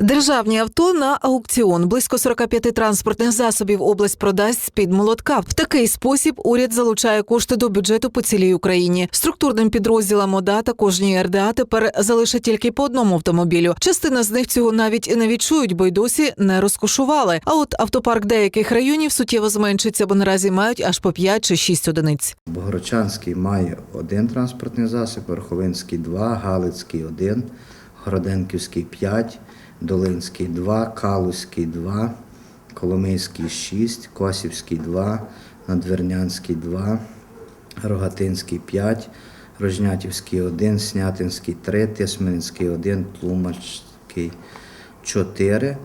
Державні авто на аукціон. Близько 45 транспортних засобів область продасть з-під молотка. В такий спосіб уряд залучає кошти до бюджету по цілій Україні. Структурним підрозділам ОДА та кожній РДА тепер залишать тільки по одному автомобілю. Частина з них цього навіть не відчують, бо й досі не розкошували. А от автопарк деяких районів суттєво зменшиться, бо наразі мають аж по 5 чи 6 одиниць. Богородчанський має один транспортний засіб, Верховинський два, Галицький один, Городенківський п'ять, Долинський два, Калузький два, Коломийський шість, Косівський два, Надвірнянський два, Рогатинський п'ять, Рожнятівський один, Снятинський три, Тисменський один, Тлумацький чотири.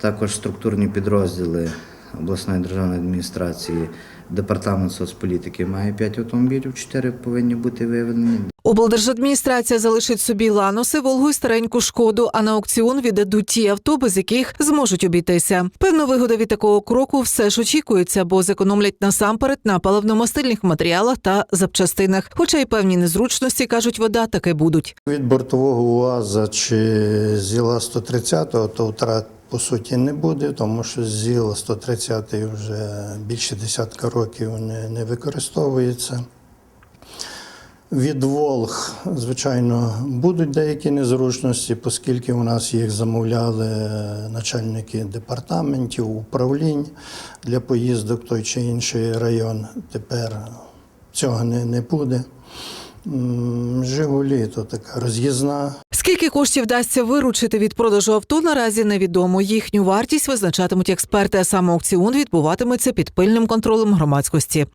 Також структурні підрозділи обласної державної адміністрації, департамент соцполітики має 5 автомобілів, 4 повинні бути виведені. Облдержадміністрація залишить собі ланоси, Волгу і стареньку шкоду, а на аукціон віддадуть ті авто, без яких зможуть обійтися. Певна вигода від такого кроку все ж очікується, бо зекономлять насамперед на паливно-мастильних матеріалах та запчастинах. Хоча й певні незручності кажуть, вода таки будуть. Від бортового УАЗа чи ЗІЛа 130 то втрат по суті не буде, тому що ЗІЛ 130 вже більше десятка років не, не використовується. Від Волг, звичайно, будуть деякі незручності, оскільки у нас їх замовляли начальники департаментів, управлінь для поїздок той чи інший район. Тепер цього не, не буде. Жигулі то така роз'їзна. Скільки коштів вдасться виручити від продажу авто, наразі невідомо. Їхню вартість визначатимуть експерти, а сам аукціон відбуватиметься під пильним контролем громадськості.